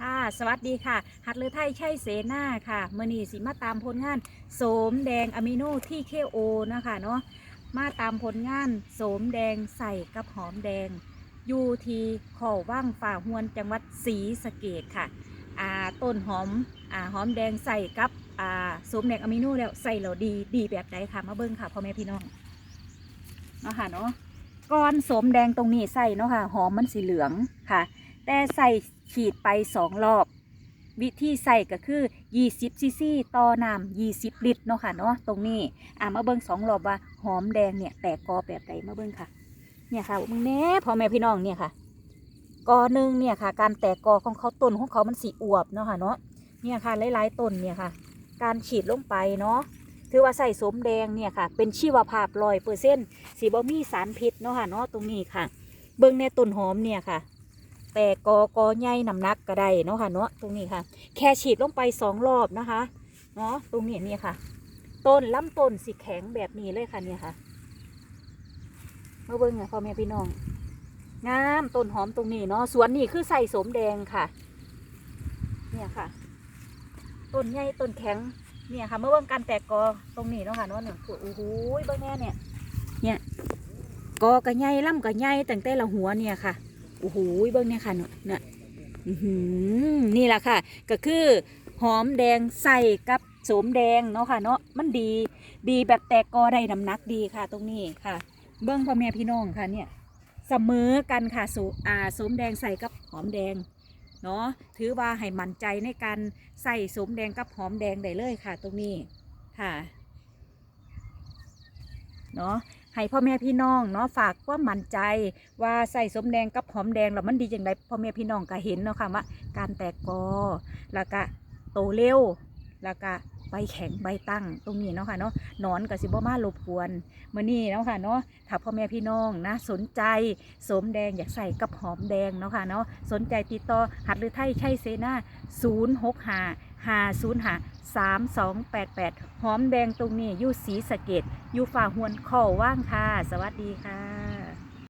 ค่ะ สวัสดีค่ะ หัดเลือไทยใช่เสนาค่ะเมื่อนี้สิมาตามผลงานโสมแดงอะมิโนที่เคโอนะคะเนาะมาตามผลงานโสมแดงใส่กับหอมแดงอยู่ที่ขอว่างฝ่าหวนจังหวัดศรีสะเกดค่ะอ่าต้นหอมอ่าหอมแดงใส่กับอ่าโสมแดงอะมิโนแล้วใส่แล้วดีดีแบบใดค่ะมาเบิ้งค่ะพ่อแม่พี่น้องเนาะค่ะเนาะก้อนโสมแดงตรงนี้ใส่เนาะค่ะหอมมันสีเหลืองค่ะ แต่ใส่ขีดไปสองรอบ วิธีใส่ก็คือ 20ซีซีต่อน้ำ20 ลิตรเนาะค่ะเนาะตรงนี้อ่ามาเบิ่งสองรอบว่าหอมแดงเนี่ยแตกกอแบบใดมาเบิ่งค่ะเนี่ยค่ะมึงแน่พ่อแม่พี่น้องเนี่ยค่ะกอหนึ่งเนี่ยค่ะ การแตกกอของเขาต้นของเขามันสีอวบเนาะค่ะเนาะเนี่ยค่ะหลายๆต้นเนี่ยค่ะ การฉีดลงไปเนาะถือว่าใส่สมแดงเนี่ยค่ะ เป็นชีวภาพร้อยเปอร์เซ็นต์สีบ่มีสารพิษเนาะค่ะเนาะตรงนี้ค่ะ เบิ่งในต้นหอมเนี่ยค่ะ แต่กอกอใหญ่น้ำหนักก็ได้เนาะค่ะเนาะตรงนี้ค่ะ แค่ฉีดลงไปสองรอบนะคะเนาะตรงนี้เนี่ยค่ะ ต้นลำต้นสีแข็งแบบนี้เลยค่ะเนี่ยค่ะมาเบิ้งค่ะพ่อแม่พี่น้อง งามต้นหอมตรงนี้เนาะสวนนี่คือใส่สมแดงค่ะ เนี่ยค่ะต้นใหญ่ต้นแข็งเนี่ยค่ะเมื่อเบิ้งการแตกกอตรงนี้เนาะค่ะเนาะเนี่ยโอ้โหเบิ้งแน่เนี่ย เนี่ยกอกระใหญ่ล่ำกระใหญ่ตั้งแต่ละหัวเนี่ยค่ะ โอ้โหเบิ้งเนี่ยค่ะเนาะเนี่ยนี่แหละค่ะ ก็คือหอมแดงใส่กับโสมแดงเนาะค่ะเนาะมันดี ดีแบบแตกกอได้น้ำหนักดีค่ะ ตรงนี้ค่ะ เบิ้งพ่อแม่พี่น้องค่ะเนี่ยเสมอกันค่ะโสอ่าโสมแดงใส่กับหอมแดงเนาะถือว่าให้มั่นใจในการใส่โสมแดงกับหอมแดงได้เลยค่ะ ตรงนี้ค่ะเนาะ ให้พ่อแม่พี่น้องเนาะฝากว่ามั่นใจ ว่าใส่สมแดงกับหอมแดงแล้วมันดีอย่างไรพ่อแม่พี่น้องก็เห็นเนาะค่ะว่าการแตกกอแล้วก็โตเร็วแล้วก็ ใบแข็งใบตั้งตรงนี้เนาะค่ะเนาะหนอนกับสิบ่มารบกวนมื่อนี้เนาะค่ะเนาะถ้าพ่อแม่พี่น้องนะสนใจสมแดงอยากใส่กับหอมแดงเนาะค่ะเนาะสนใจติดต่อหัดหรือไทยใช่เซนา0 6 5 5 0 5 3 2 8 8หอมแดงตรงนี้อยู่สีสะเกตอยู่ฝ่าหวนข้อว่างค่ะ สวัสดีค่ะ